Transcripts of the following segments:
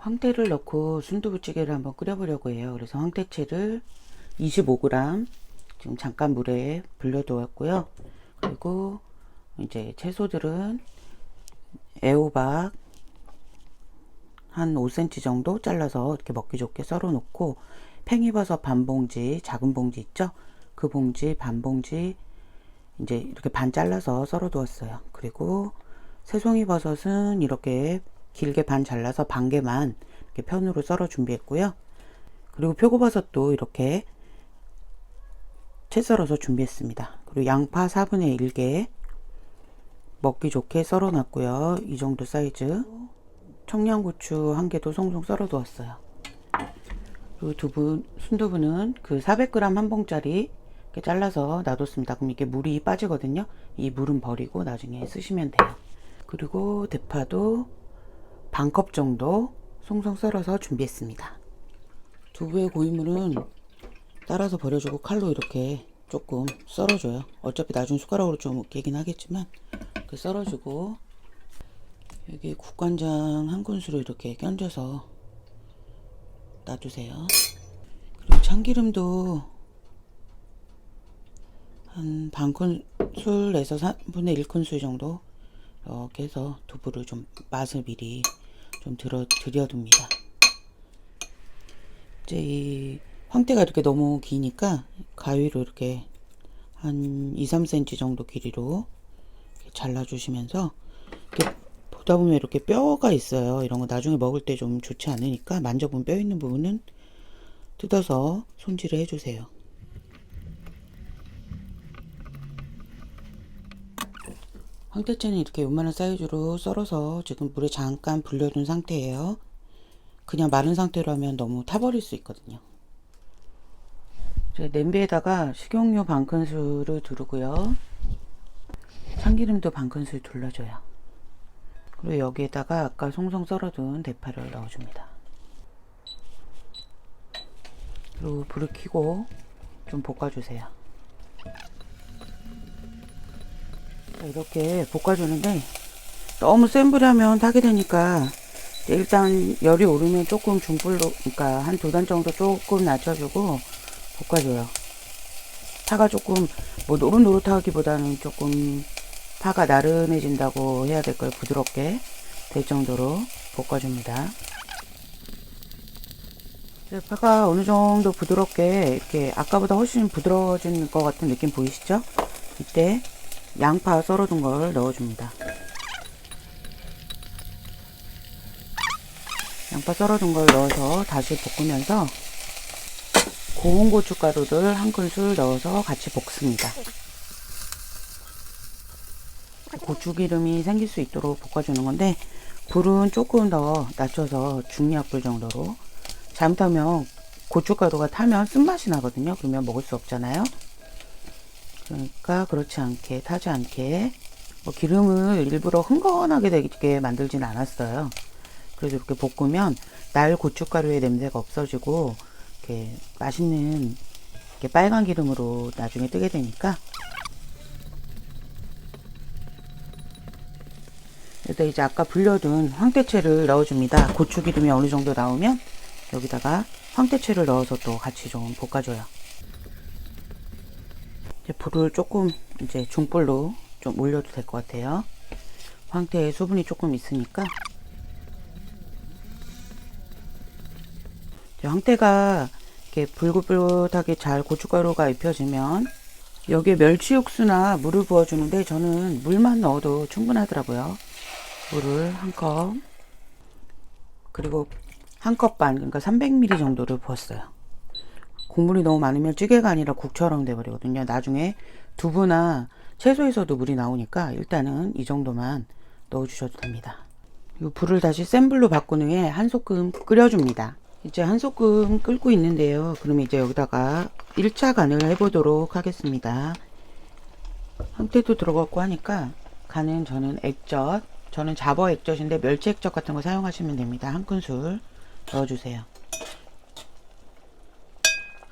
황태를 넣고 순두부찌개를 한번 끓여보려고 해요. 그래서 황태채를 25g 지금 잠깐 물에 불려두었고요. 그리고 이제 채소들은 애호박 한 5cm 정도 잘라서 이렇게 먹기 좋게 썰어 놓고 팽이버섯 반 봉지 작은 봉지 있죠? 그 봉지 반 봉지 이제 이렇게 반 잘라서 썰어 두었어요. 그리고 새송이 버섯은 이렇게 길게 반 잘라서 반 개만 이렇게 편으로 썰어 준비했고요. 그리고 표고버섯도 이렇게 채 썰어서 준비했습니다. 그리고 양파 4분의 1개 먹기 좋게 썰어 놨고요. 이 정도 사이즈. 청양고추 한 개도 송송 썰어 두었어요. 그리고 두부, 순두부는 그 400g 한 봉짜리 이렇게 잘라서 놔뒀습니다. 그럼 이게 물이 빠지거든요. 이 물은 버리고 나중에 쓰시면 돼요. 그리고 대파도 반 컵 정도 송송 썰어서 준비했습니다. 두부의 고이물은 따라서 버려주고 칼로 이렇게 조금 썰어줘요. 어차피 나중 숟가락으로 좀 으깨긴 하겠지만 그 썰어주고 여기 국간장 한 큰술을 이렇게 견져서 놔주세요. 그리고 참기름도 한 반 큰술에서 3분의 1 큰술 정도 이렇게 해서 두부를 좀 맛을 미리 좀 들어 들여둡니다. 이제 이 황태가 이렇게 너무 기니까 가위로 이렇게 한 2, 3cm 정도 길이로 잘라주시면서 이렇게 보다 보면 이렇게 뼈가 있어요. 이런 거 나중에 먹을 때 좀 좋지 않으니까 만져보면 뼈 있는 부분은 뜯어서 손질을 해주세요. 황태채는 이렇게 요만한 사이즈로 썰어서 지금 물에 잠깐 불려둔 상태예요. 그냥 마른 상태로 하면 너무 타버릴 수 있거든요. 냄비에다가 식용유 반 큰술을 두르고요. 참기름도 반 큰술 둘러줘요. 그리고 여기에다가 아까 송송 썰어둔 대파를 넣어줍니다. 그리고 불을 켜고 좀 볶아주세요. 이렇게 볶아주는데 너무 센 불에 하면 타게 되니까 일단 열이 오르면 조금 중불로 그러니까 한 두 단 정도 조금 낮춰주고 볶아줘요. 파가 조금 뭐 노릇노릇하기보다는 조금 파가 나른해진다고 해야 될걸 부드럽게 될 정도로 볶아줍니다. 이제 파가 어느 정도 부드럽게 이렇게 아까보다 훨씬 부드러워진 것 같은 느낌 보이시죠? 이때 양파 썰어둔 걸 넣어줍니다. 양파 썰어둔 걸 넣어서 다시 볶으면서 고운 고춧가루를 한 큰술 넣어서 같이 볶습니다. 고추기름이 생길 수 있도록 볶아주는 건데 불은 조금 더 낮춰서 중약불 정도로 잘못하면 고춧가루가 타면 쓴맛이 나거든요. 그러면 먹을 수 없잖아요. 그러니까 그렇지 않게 타지 않게 뭐 기름을 일부러 흥건하게 되게 만들진 않았어요. 그래서 이렇게 볶으면 날 고춧가루의 냄새가 없어지고 이렇게 맛있는 이렇게 빨간 기름으로 나중에 뜨게 되니까 여기다 이제 아까 불려둔 황태채를 넣어줍니다. 고추기름이 어느 정도 나오면 여기다가 황태채를 넣어서 또 같이 좀 볶아줘요. 불을 조금 이제 중불로 좀 올려도 될 것 같아요. 황태에 수분이 조금 있으니까 황태가 이렇게 불긋불긋하게 잘 고춧가루가 입혀지면 여기에 멸치 육수나 물을 부어주는데 저는 물만 넣어도 충분하더라고요. 물을 한 컵, 그리고 한 컵 반, 그러니까 300ml 정도를 부었어요. 국물이 너무 많으면 찌개가 아니라 국처럼 돼버리거든요. 나중에 두부나 채소에서도 물이 나오니까 일단은 이 정도만 넣어주셔도 됩니다. 이 불을 다시 센 불로 바꾼 후에 한 소끔 끓여줍니다. 이제 한 소끔 끓고 있는데요. 그러면 이제 여기다가 1차 간을 해보도록 하겠습니다. 황태도 들어갔고 하니까 간은 저는 액젓, 저는 잡어 액젓인데 멸치 액젓 같은 거 사용하시면 됩니다. 한 큰술 넣어주세요.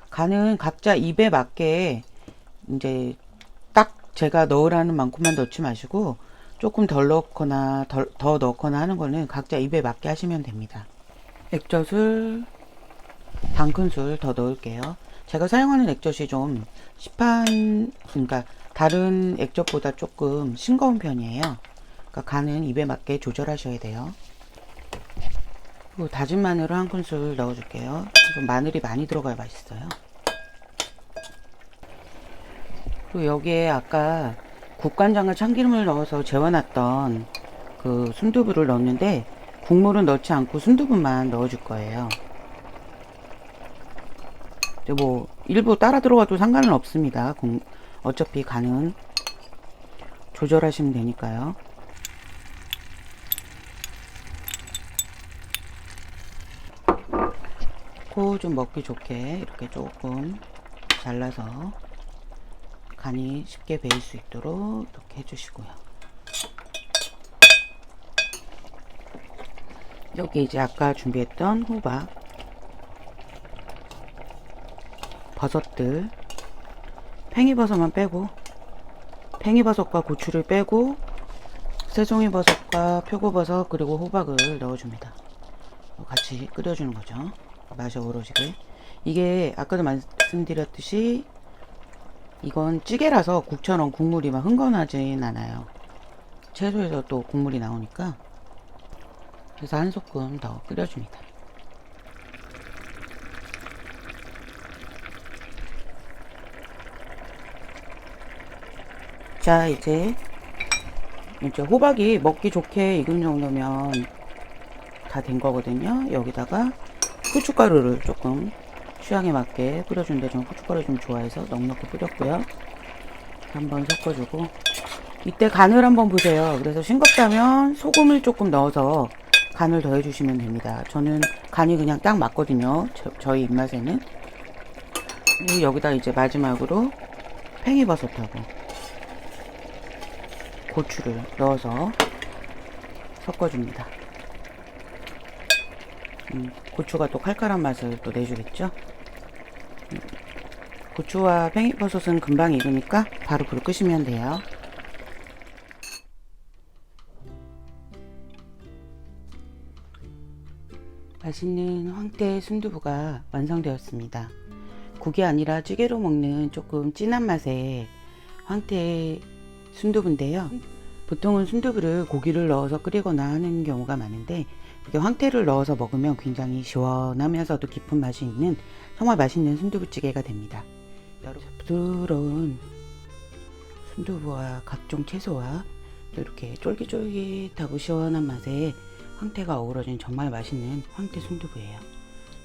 간은 각자 입에 맞게 이제 딱 제가 넣으라는 만큼만 넣지 마시고 조금 덜 넣거나 덜, 더 넣거나 하는 거는 각자 입에 맞게 하시면 됩니다. 액젓을 반 큰술 더 넣을게요. 제가 사용하는 액젓이 좀 시판, 그러니까 다른 액젓보다 조금 싱거운 편이에요. 그러니까 간은 입에 맞게 조절하셔야 돼요. 그리고 다진 마늘을 한 큰술 넣어줄게요. 좀 마늘이 많이 들어가야 맛있어요. 그리고 여기에 아까 국간장을 참기름을 넣어서 재워놨던 그 순두부를 넣었는데 국물은 넣지 않고 순두부만 넣어줄 거예요. 뭐 일부 따라 들어가도 상관은 없습니다. 국- 어차피 간은 조절하시면 되니까요. 코좀 먹기 좋게 이렇게 조금 잘라서 간이 쉽게 배일 수 있도록 이렇게 해주시고요. 여기 이제 아까 준비했던 호박, 버섯들, 팽이버섯만 빼고, 팽이버섯과 고추를 빼고, 새송이버섯과 표고버섯 그리고 호박을 넣어줍니다. 같이 끓여주는 거죠. 맛이 오로지게. 이게 아까도 말씀드렸듯이 이건 찌개라서 국처럼 국물이 막 흥건하진 않아요. 채소에서 또 국물이 나오니까 그래서 한 소끔 더 끓여줍니다. 자 이제 이제 호박이 먹기 좋게 익은 정도면 다 된 거거든요. 여기다가 후춧가루를 조금 취향에 맞게 뿌려주는데 저는 후춧가루 좀 좋아해서 넉넉히 뿌렸고요. 한번 섞어주고 이때 간을 한번 보세요. 그래서 싱겁다면 소금을 조금 넣어서 간을 더해주시면 됩니다. 저는 간이 그냥 딱 맞거든요. 저, 희 입맛에는. 그리고 여기다 이제 마지막으로 팽이버섯하고 고추를 넣어서 섞어줍니다. 음, 고추가 또 칼칼한 맛을 또 내주겠죠. 음, 고추와 팽이버섯은 금방 익으니까 바로 불 끄시면 돼요. 맛있는 황태 순두부가 완성되었습니다. 국이 아니라 찌개로 먹는 조금 진한 맛의 황태 순두부인데요. 보통은 순두부를 고기를 넣어서 끓이거나 하는 경우가 많은데 황태를 넣어서 먹으면 굉장히 시원하면서도 깊은 맛이 있는 정말 맛있는 순두부찌개가 됩니다. 여러분 부드러운 순두부와 각종 채소와 또 이렇게 쫄깃쫄깃하고 시원한 맛에 황태가 어우러진 정말 맛있는 황태 순두부예요.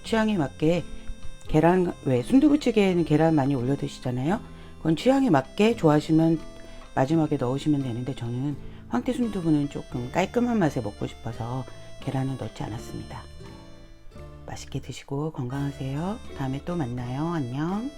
취향에 맞게 계란 왜 순두부찌개에는 계란 많이 올려 드시잖아요. 그건 취향에 맞게 좋아하시면 마지막에 넣으시면 되는데 저는 황태 순두부는 조금 깔끔한 맛에 먹고 싶어서 계란을 넣지 않았습니다. 맛있게 드시고 건강하세요. 다음에 또 만나요. 안녕.